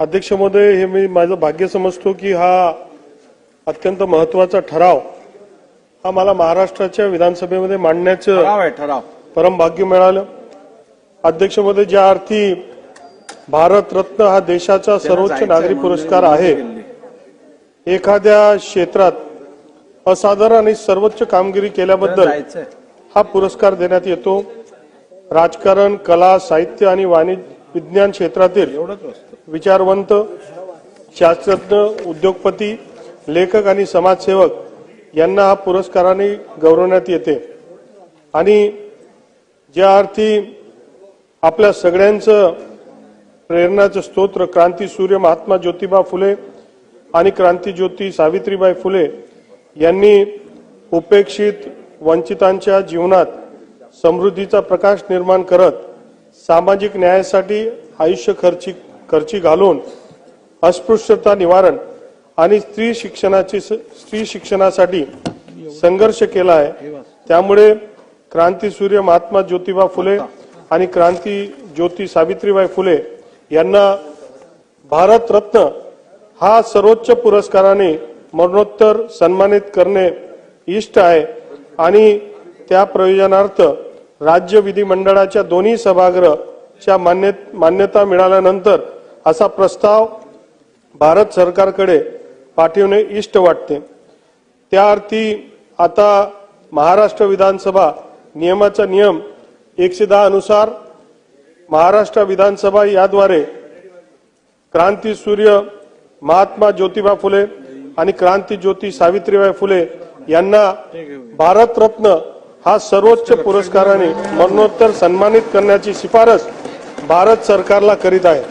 अध्यक्ष महोदय हे मी माझं भाग्य समजतो की हा अत्यंत महत्त्वाचा ठराव हा मला महाराष्ट्राच्या विधानसभेमध्ये मांडण्याचं ठराव परम भाग्य मिळालं. अध्यक्ष महोदय ज्या अर्थी भारतरत्न हा देशाचा सर्वोच्च नागरी पुरस्कार आहे. एखाद्या क्षेत्रात असाधारण आणि सर्वोच्च कामगिरी केल्याबद्दल हा पुरस्कार देण्यात येतो. राजकारण कला साहित्य आणि वाणिज्य विज्ञान क्षेत्रातील विचारवंत शास्त्रज्ञ उद्योगपती लेखक आणि समाजसेवक यांना हा पुरस्काराने गौरवण्यात येते. आणि ज्या अर्थी आपल्या सगळ्यांचं प्रेरणाचं स्तोत्र क्रांती सूर्य महात्मा ज्योतिबा फुले आणि क्रांती ज्योती सावित्रीबाई फुले यांनी उपेक्षित वंचितांच्या जीवनात समृद्धीचा प्रकाश निर्माण करत सामाजिक न्यायासाठी आयुष्य खर्ची खर्ची घालून अस्पृश्यता निवारण आणि स्त्री शिक्षणाची स्त्री शिक्षणासाठी संघर्ष केला आहे. त्यामुळे क्रांती सूर्य महात्मा ज्योतिबा फुले आणि क्रांती ज्योती सावित्रीबाई फुले यांना भारतरत्न हा सर्वोच्च पुरस्काराने मरणोत्तर सन्मानित करणे इष्ट आहे. आणि त्या प्रयोजनार्थ राज्य विधिमंडळाच्या दोन्ही सभागृहच्या मान्य मान्यता मिळाल्यानंतर असा प्रस्ताव भारत सरकारकडे पाठवणे इष्ट वाटते. त्या अर्थी आता महाराष्ट्र विधानसभा नियमाचा नियम एकशे दहा अनुसार महाराष्ट्र विधानसभा याद्वारे क्रांती सूर्य महात्मा ज्योतिबा फुले आणि क्रांती ज्योती सावित्रीबाई फुले यांना भारतरत्न हा सर्वोच्च पुरस्काराने मरणोत्तर सन्मानित करण्याची शिफारस भारत सरकारला करीत आहे.